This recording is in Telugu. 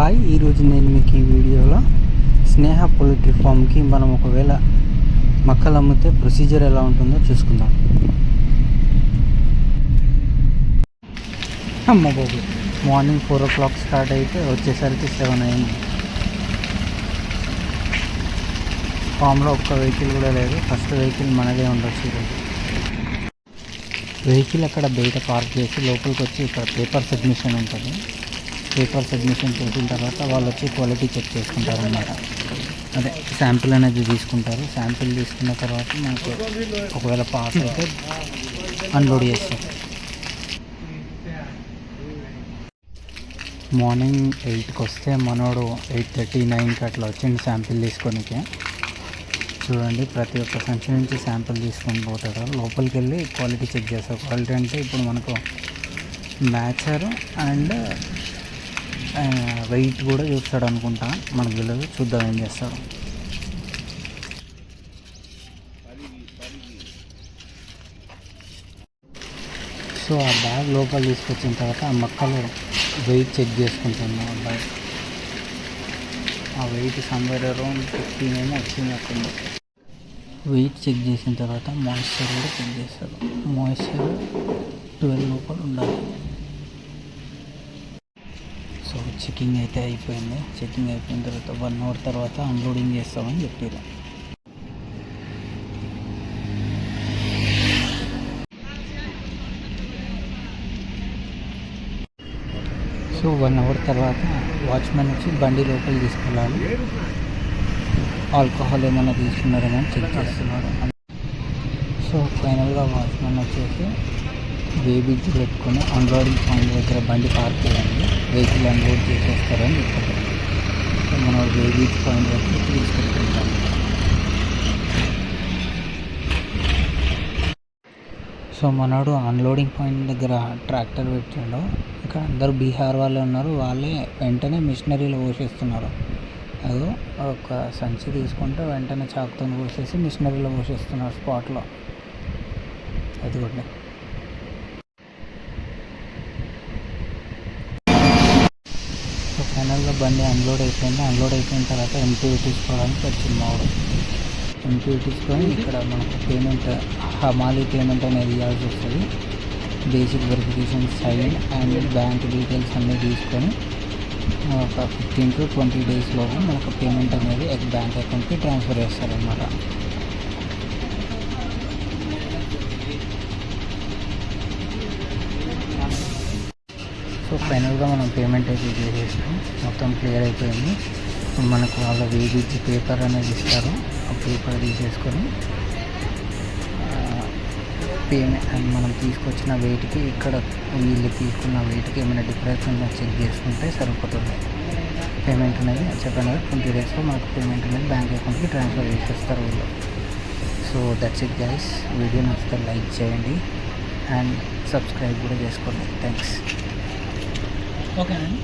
హాయ్ ఈరోజు నేను మీకు ఈ వీడియోలో స్నేహ పొలిట్రీ ఫామ్కి మనం ఒకవేళ మక్కలు అమ్మితే ప్రొసీజర్ ఎలా ఉంటుందో చూసుకుందాం. అమ్మ బాబు morning four o'clock start అయితే వచ్చేసరికి సెవెన్ అయింది. ఫామ్లో ఒక్క వెహికల్ కూడా లేదు ఫస్ట్ వెహికల్ మనదే ఉండొచ్చు ఈరోజు వెహికల్ అక్కడ బయట పార్క్ చేసి లోపలికి వచ్చి ఇక్కడ పేపర్ సబ్మిషన్ ఉంటుంది. పేపర్ సబ్మిషన్ చేసిన తర్వాత వాళ్ళు వచ్చి క్వాలిటీ చెక్ చేసుకుంటారు అన్నమాట అదే శాంపిల్ అనేది తీసుకుంటారు. శాంపిల్ తీసుకున్న తర్వాత మనకు ఒకవేళ పాస్ అయితే అన్లోడ్ చేస్తాం మార్నింగ్ ఎయిట్కి వస్తే మనోడు ఎయిట్ థర్టీ నైన్కి అట్లా వచ్చింది శాంపిల్ తీసుకోనికి. చూడండి ప్రతి ఒక్క సంచి నుంచి శాంపిల్ తీసుకొని పోతాడు. లోపలికి వెళ్ళి క్వాలిటీ చెక్ చేస్తారు క్వాలిటీ అంటే ఇప్పుడు మనకు మ్యాచర్ అండ్ వెయిట్ కూడా చూస్తాడు అనుకుంటా. మనకు తెలియదు. చూద్దాం ఏం చేస్తాడు. సో ఆ బ్యాగ్ లోపల తీసుకొచ్చిన తర్వాత ఆ మొక్కలు వెయిట్ చెక్ చేసుకుంటున్నాం అబ్బాయి. ఆ వెయిట్ సమ్వేర్ అరౌండ్ ఫిఫ్టీన్ ఏమో వచ్చింది అక్కడ. వెయిట్ చెక్ చేసిన తర్వాత మాయిశ్చర్ కూడా చెక్ చేస్తారు మాయిశ్చర్ ట్వెల్వ్ లోపల ఉండాలి సో చెకింగ్ అయితే అయిపోయింది. చెకింగ్ అయిపోయిన తర్వాత వన్ అవర్ తర్వాత అన్లోడింగ్ చేస్తామని చెప్పారు. సో వన్ అవర్ తర్వాత వాచ్మెన్ వచ్చి బండి లోపల తీసుకెళ్ళాలి. ఆల్కహాల్ ఏమైనా తీసుకున్నారేమో అని చెక్ చేస్తున్నారు. సో ఫైనల్గా వాచ్మెన్ వచ్చేసి బేబీజ్ పెట్టుకొని అన్లోడింగ్ పాయింట్ దగ్గర బండి పార్క్ చేయండి వెహికల్ అన్లోడ్ చేసేస్తారని చెప్పారు. సో మనం బేబీజ్ పాయింట్ వరకు తీసుకెళ్తుంటాం. సో మనోడు అన్లోడింగ్ పాయింట్ దగ్గర ట్రాక్టర్ పెట్టాడు. ఇక్కడ అందరు బీహార్ వాళ్ళే ఉన్నారు. వాళ్ళే వెంటనే మిషనరీలో పోసేస్తున్నారు. అదో ఒక సంచి తీసుకుంటే వెంటనే చాకుతో పోసేసి మిషనరీలో పోసేస్తున్నారు స్పాట్లో. అది కూడా ఫైనల్గా బండి అన్లోడ్ అయిపోయింది. అన్లోడ్ అయిపోయిన తర్వాత ఎంపీ తీసుకోవడానికి వచ్చింది మావాడు ఎంపీ తీసుకొని ఇక్కడ మనకు పేమెంట్ హమాలీ పేమెంట్ అనేది ఇవ్వాల్సి వస్తుంది. Basic verification sign and bank details అన్నీ తీసుకొని ఒక ఫిఫ్టీన్ టు ట్వంటీ డేస్లోపు మనకు పేమెంట్ అనేది బ్యాంక్ అకౌంట్కి ట్రాన్స్ఫర్ చేస్తారనమాట సో ఫైనల్గా మనం పేమెంట్ అయితే చేసేసాం మొత్తం క్లియర్ అయిపోయింది. ఇప్పుడు మనకు వాళ్ళ వేదించి పేపర్ అనేది ఇస్తారు. ఆ పేపర్ తీసేసుకొని పేమెంట్ అండ్ మనం తీసుకొచ్చిన వెయిట్కి ఇక్కడ వీళ్ళు తీసుకున్న వెయిట్కి ఏమైనా డిఫరెన్స్ ఉందో చెక్ చేసుకుంటే సరిపోతుంది. పేమెంట్ అనేది చెప్పాను కదా ట్వంటీ డేస్లో మనకు పేమెంట్ అనేది బ్యాంక్ అకౌంట్కి ట్రాన్స్ఫర్ చేసేస్తారు వీళ్ళు. So that's it guys video నచ్చితే లైక్ చేయండి. అండ్ సబ్స్క్రైబ్ కూడా చేసుకోండి. థ్యాంక్స్ ఓకేనండి.